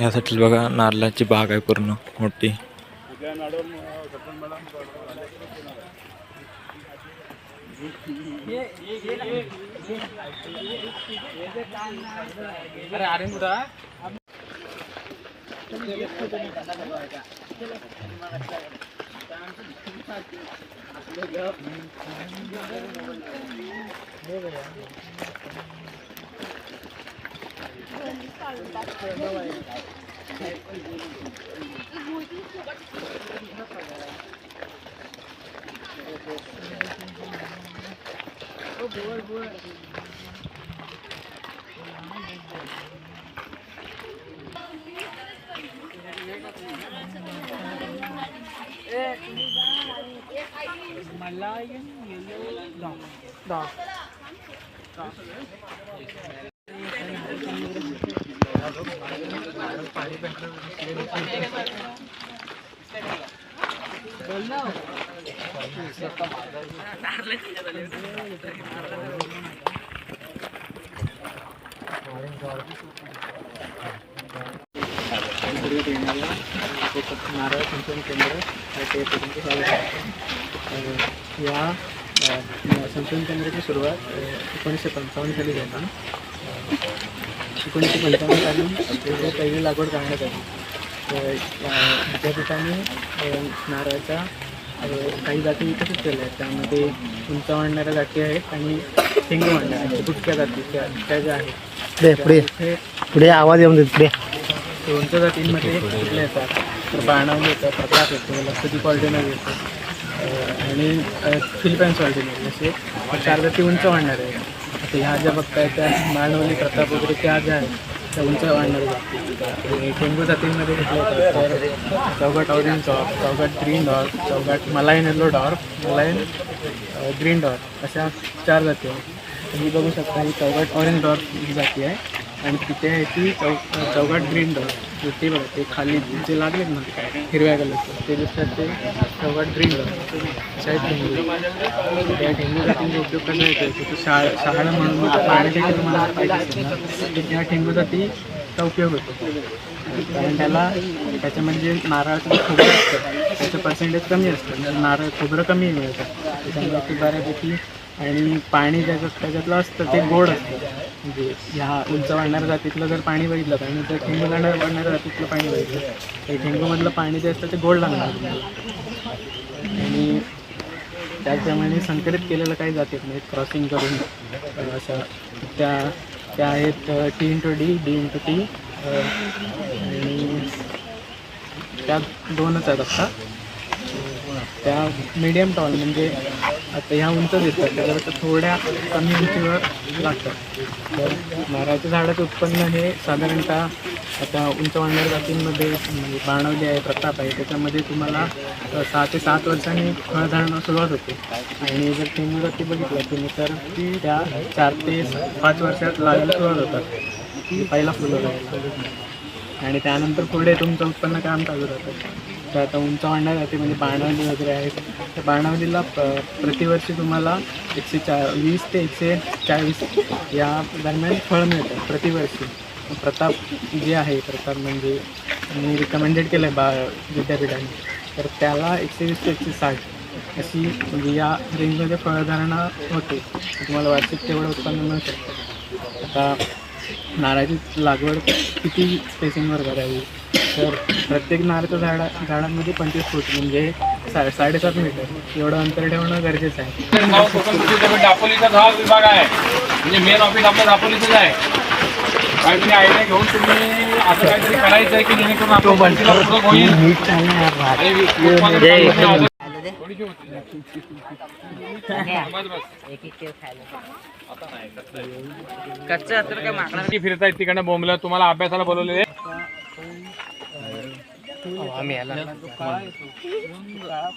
यासाठी बघा नारळाची बाग आहे पूर्ण मोठी. Malayan yellow dog. Dog. Dog. नारळ सिंचन केंद्र ते तुमचं स्वागत आहे या अ, केंद्राची सुरुवात एकोणीसशे पंचावन्न साली झाली. एकोणीसशे पंचावन्न साली इथे पहिली लागवड करण्यात आली विद्यापीठाने नारळाच्या काही जाती विकसित केल्या आहेत त्यामध्ये उंच वाढणाऱ्या जाती आहेत आणि हिंग वाढणाऱ्या गुटक्या जाती त्या त्या ज्या आहेत. पुढे पुढे. आवाज येऊन देत पुढे. दोनच्या जातींमध्ये कुठले येतात? तर बाणावली येतं प्रताप येतो लक्षदी कॉल्टिनर येतो आणि फिलिपाईन्स कॉल्टिनर असे चार जाती उंच वाढणार आहे आता ह्या ज्या बघताय त्या बाणवली प्रताप वगैरे त्या ज्या आहेत त्या उंच वाढणाऱ्या जाती टेंगू जातींमध्ये तर Chowghat orange dwarf Chowghat green dwarf Chowghat Malayan yellow dwarf Malayan green dwarf अशा चार जाती आहेत. तुम्ही बघू शकता ही चौघाट ऑरेंज डॉर्फ ही जाती आहे. आणि तिथे आहे ती चौ चौघाट ग्रीन डॉर ते बघा ते खाली जे लागलेत ना हिरव्या कलरचं ते दिसतात ते चौघाट ग्रीन डॉट अशा ढेंगू त्या ढेंगू तुम्ही उपयोग कसा येतो की शाळा शहाळा म्हणून पाण्यासाठी तुम्हाला पाहिजे असेल ना. तर त्या ढेंगू ती उपयोग होतो. कारण त्याला त्याच्यामध्ये नारळाचं खोबरं असतं. त्याचं पर्सेंटेज कमी असतं. म्हणजे नारळ खोबरं कमी मिळतं. त्याच्यामुळे ते बऱ्यापैकी आणि पाणी ज्याचं त्याच्यातलं असतं ते गोड असतं. म्हणजे ह्या उंच वाढणाऱ्या जातीतलं जर पाणी बघितलं आणि जर ठेंगू जाणार वाढणाऱ्या जातीतलं पाणी बघितलं तर ठेंगूमधलं पाणी जे असतं ते गोड लागणार तुम्हाला. आणि त्याचप्रमाणे संकलित केलेलं काही जाती आहेत म्हणजे क्रॉसिंग करून अशा त्या त्या आहेत T into D D into T आणि त्या दोनच आहेत आत्ता त्या मीडियम टॉल म्हणजे आता ह्या उंच दिसतात तर थोड्या कमी उंचीवर लागतात. तर नारळाच्या झाडाचं उत्पन्न हे साधारणतः आता उंच वाढणाऱ्या जातींमध्ये म्हणजे बाणवली आहे प्रताप आहे त्याच्यामध्ये तुम्हाला सहा ते सात वर्षांनी फळधारणा सुरुवात होते. आणि जर टेंगू बघितलं तुम्ही तर ती त्या चार ते पाच वर्षात लागायला सुरुवात होतात. पहिला फुलं लागायला. आणि त्यानंतर पुढे तुमचं उत्पन्न काम चालू राहतं. आता उंच वाढणार जाते म्हणजे बाणावली वगैरे आहेत. तर बाणावलीला प प्रतिवर्षी तुम्हाला एकशे चा वीस ते एकशे चाळीस या दरम्यान फळ मिळतं प्रतिवर्षी. प्रताप जे आहे प्रताप म्हणजे मी रिकमेंडेड केलं आहे बा विद्यापीठाने. तर त्याला एकशे वीस ते एकशे साठ अशी म्हणजे या रेंजमध्ये फळधारणा होते. तुम्हाला वार्षिक तेवढं उत्पन्न मिळू शकतं. आता नारळाची लागवड किती स्पेसिंगवर करावी? तर प्रत्येक नारळाच्या झाडा झाडांमध्ये पंचवीस फूट म्हणजे सा साडेसात मीटर. एवढं अंतर ठेवणं गरजेचं आहे. दापोलीचा हा विभाग आहे? म्हणजे मेन ऑफिस आपलं दापोलीचंच आहे. काहीतरी आयडिया घेऊन तुम्ही असं काहीतरी करायचं आहे की जेणेकरून आपलं पूरक होईल? बस कच्चा तर काय मागणार? किती फिरतायत तिकडनं बोंबलं. तुम्हाला अभ्यासाला बोलवलेले आम्ही याला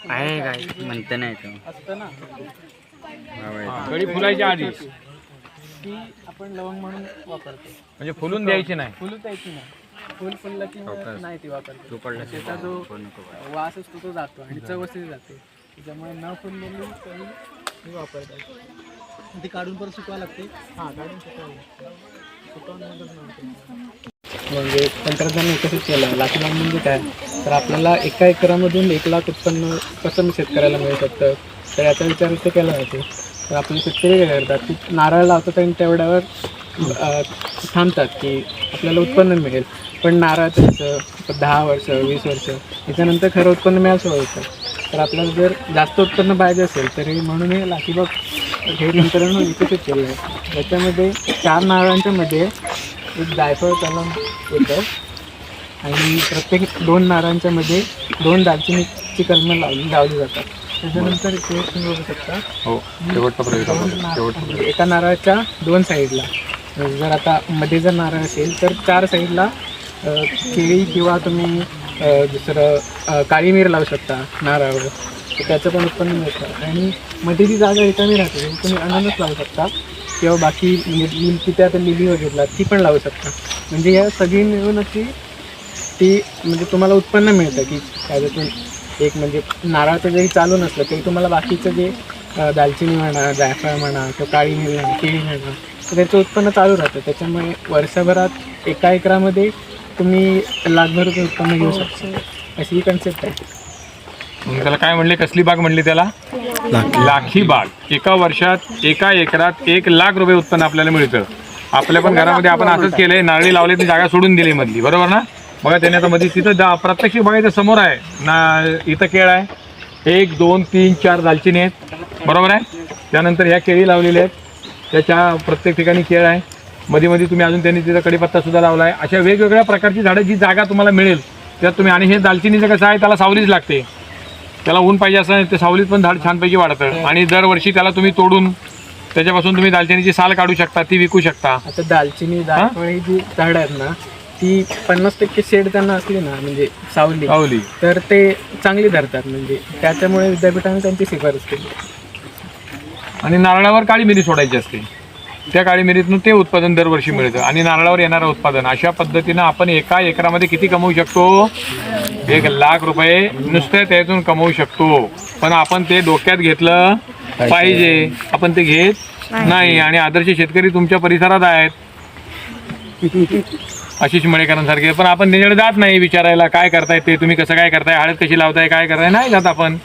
आहे काय? म्हणत नाही तो. असतं ना गडी फुलायच्या आधी. ती आपण लवंग म्हणून वापरतो. म्हणजे फुलून द्यायची नाही. फुलू द्यायची नाही. फुल फुललं की मग नाही ती वापरतो. त्याचा जो वास असतो तो जातो आणि चवसही जाते. त्याच्यामुळे न फुललेली तरी मी वापरतात ती काढून परत सुकवा लागते. हां काढून सुकवावी लागते. नव्हते म्हणजे तंत्रज्ञान विकसित केलं. लाखलाग म्हणजे काय? तर आपल्याला एका एकरामधून एक लाख उत्पन्न कसं शेतकऱ्याला मिळू शकतं. तर याचा विचार इथे केला जातो. तर आपण शेतकरी काय करतात? की नारळ लावतात आणि तेवढ्यावर थांबतात की आपल्याला उत्पन्न मिळेल. पण नारळ त्याचं दहा वर्ष वीस वर्ष याच्यानंतर खरं उत्पन्न मिळायचं होतं. तर आपल्याला जर जास्त उत्पन्न पाहिजे असेल तर हे म्हणून हे लाखीबाग हे तंत्रज्ञान विकसित केलं आहे. त्याच्यामध्ये चार नारळांच्या मध्ये एक जायफळ कलम येतं. आणि प्रत्येक दोन नारळांच्या मध्ये दोन दालचिनीची कलमं लावली लावली जातात. त्याच्यानंतर इथे तुम्ही बघू शकता. हो शेवटचा प्रयोग दोन नारळ- एका नारळाच्या दोन साईडला. म्हणजे जर आता मध्ये जर नारळ असेल तर चार साईडला अ, केळी किंवा तुम्ही अ, दुसरं अ, काळी मिर लावू शकता नारळावर. तर त्याचं पण उत्पन्न मिळतं. आणि मध्ये जी जागा रिकामी राहते तिथे तुम्ही अननस लावू शकता. किंवा बाकी तिथे आता लिली वगैरे ती पण लावू शकता. म्हणजे या सगळी मिळून अशी ती म्हणजे तुम्हाला उत्पन्न मिळतं की त्याच्यातून एक म्हणजे नारळाचं जरी चालू नसलं तरी तुम्हाला बाकीचं जे दालचिनी म्हणा जायफळ म्हणा किंवा काळी मिरी म्हणा केळी म्हणा तर त्याचं उत्पन्न चालू राहतं. त्याच्यामुळे वर्षभरात एका एकरामध्ये तुम्ही लाखभर रुपये उत्पन्न घेऊ शकता. अशी ही कन्सेप्ट आहे. मग त्याला काय म्हणले? कसली बाग म्हणली त्याला? लाखी. बाग. एका वर्षात एका एकरात एक लाख रुपये उत्पन्न आपल्याला मिळतं. आपल्या पण घरामध्ये आपण असंच केलंय नारळी लावले ती जागा सोडून दिली मधली. बरोबर ना? बघा त्याने आता मध्ये तिथं जा प्रत्यक्ष बघायचं समोर आहे. ना इथं केळ आहे. एक दोन तीन चार दालचिनी आहेत. बरोबर आहे? त्यानंतर ह्या केळी लावलेल्या आहेत. त्याच्या प्रत्येक ठिकाणी केळ आहे. मध्ये मध्ये तुम्ही अजून त्यांनी तिथं कडीपत्ता सुद्धा लावला आहे अशा वेगवेगळ्या प्रकारची झाडं जी जागा तुम्हाला मिळेल त्यात तुम्ही आणि हे दालचिनीचं कसं आहे? त्याला सावलीच लागते. त्याला ऊन पाहिजे असं ते सावलीत पण झाड छानपैकी वाढतं. आणि दरवर्षी त्याला तुम्ही तोडून त्याच्यापासून तुम्ही दालचिनीची साल काढू शकता ती विकू शकता. आता दालचिनी ही? जी झाडं आहेत ना ती पन्नास टक्के शेड त्यांना असली ना म्हणजे सावली सावली. तर ते चांगली धरतात. म्हणजे त्याच्यामुळे विद्यापीठाने त्यांची शिफारस केली. आणि नारळावर काळी मिरी सोडायची असते. त्या काळी मिरीतून ते उत्पादन दरवर्षी मिळतं. आणि नारळावर येणारं उत्पादन अशा पद्धतीनं आपण एका एकरामध्ये किती कमवू शकतो? एक लाख रुपये नुसत्या त्यातून कमवू शकतो. पण आपण ते डोक्यात घेतलं पाहिजे. आपण ते घेत नाही. आणि आदर्श शेतकरी तुमच्या परिसरात आहेत. आशिष मळेकरांसारखे पण आपण त्याच्याकडे जात नाही विचारायला. काय करताय ते? तुम्ही कसं काय करताय? हळद कशी लावताय? काय करताय? नाही जात आपण.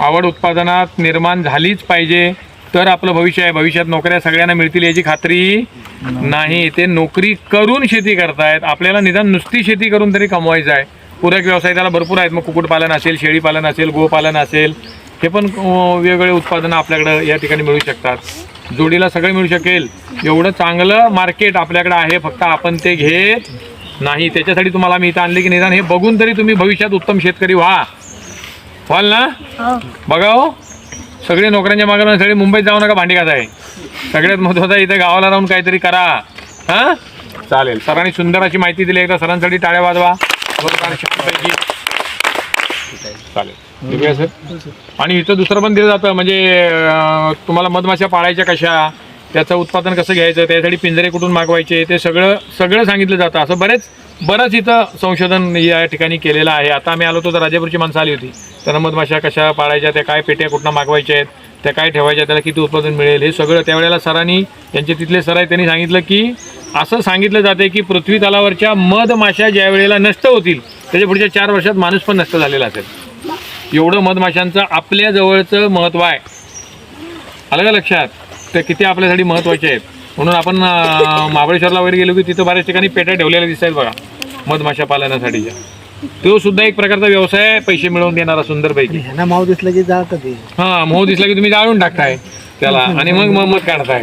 आवड उत्पादनात निर्माण झालीच पाहिजे. तर आपलं भविष्य आहे. भविष्यात नोकऱ्या सगळ्यांना मिळतील याची खात्री नाही. ते नोकरी करून शेती करतायत. आपल्याला निदान नुसती शेती करून तरी कमवायचं आहे. पूरक व्यवसाय त्याला भरपूर आहेत. मग कुक्कुटपालन असेल शेळीपालन असेल गोपालन असेल हे पण वेगवेगळे उत्पादनं आपल्याकडं या ठिकाणी मिळू शकतात. जोडीला सगळं मिळू शकेल. एवढं चांगलं मार्केट आपल्याकडे आहे. फक्त आपण ते घेत नाही. त्याच्यासाठी तुम्हाला मी इथं आणले की निदान हे बघून तरी तुम्ही भविष्यात उत्तम शेतकरी व्हा. व्हाल ना? बघा हो. सगळे नोकऱ्यांच्या मागे सगळे मुंबईत जाऊ नका भांडी आहे सगळ्यात महत्वाचं इथं गावाला राहून काहीतरी करा. हा? चालेल. सरांनी सुंदर अशी माहिती दिली. एकदा सरांसाठी टाळ्या वाजवा. चालेल. ठीक आहे सर आणि इथं दुसरं पण दिलं जातं म्हणजे अं, तुम्हाला मधमाशा पाळायच्या कशा त्याचं उत्पादन कसं घ्यायचं त्यासाठी पिंजरे कुठून मागवायचे ते सगळं सगळं सांगितलं जातं. असं बरेच बरंच इथं संशोधन या ठिकाणी केलेलं आहे. आता आम्ही आलो होतो तर राजापूरची माणसं आली होती. त्यांना मधमाशा कशा पाळायच्या त्या काय पेट्या कुठनं मागवायच्या आहेत त्या काय ठेवायच्या त्याला किती उत्पादन मिळेल हे सगळं त्यावेळेला सरांनी त्यांचे तिथले सर आहेत त्यांनी सांगितलं की असं सांगितलं जाते की पृथ्वी तलावरच्या मधमाशा ज्या वेळेला नष्ट होतील त्याच्या पुढच्या चार वर्षात माणूस पण नष्ट झालेला असेल. एवढं मधमाशांचं आपल्या जवळचं महत्त्व आहे. आलं का लक्षात? ते किती आपल्यासाठी महत्त्वाचे आहेत. म्हणून आपण महाबळेश्वरला वगैरे गेलो की तिथं बऱ्याच ठिकाणी पेट्या ठेवलेल्या दिसत आहेत बघा मधमाशा पालनासाठीच्या तो सुद्धा एक प्रकारचा व्यवसाय आहे पैसे मिळवून देणारा सुंदरपैकी. ह्यांना माव दिसलं की हा मोह दिसला की तुम्ही जाळून टाकताय त्याला आणि मग मग मध काढताय.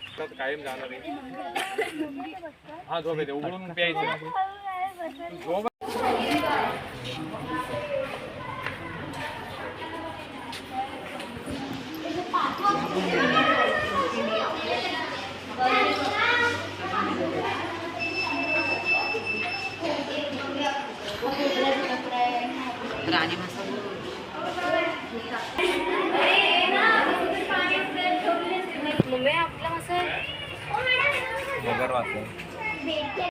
कायम जाणार आहे. हा झोप येते. उघडून प्यायचं. झोप राणी आपला કરવા છે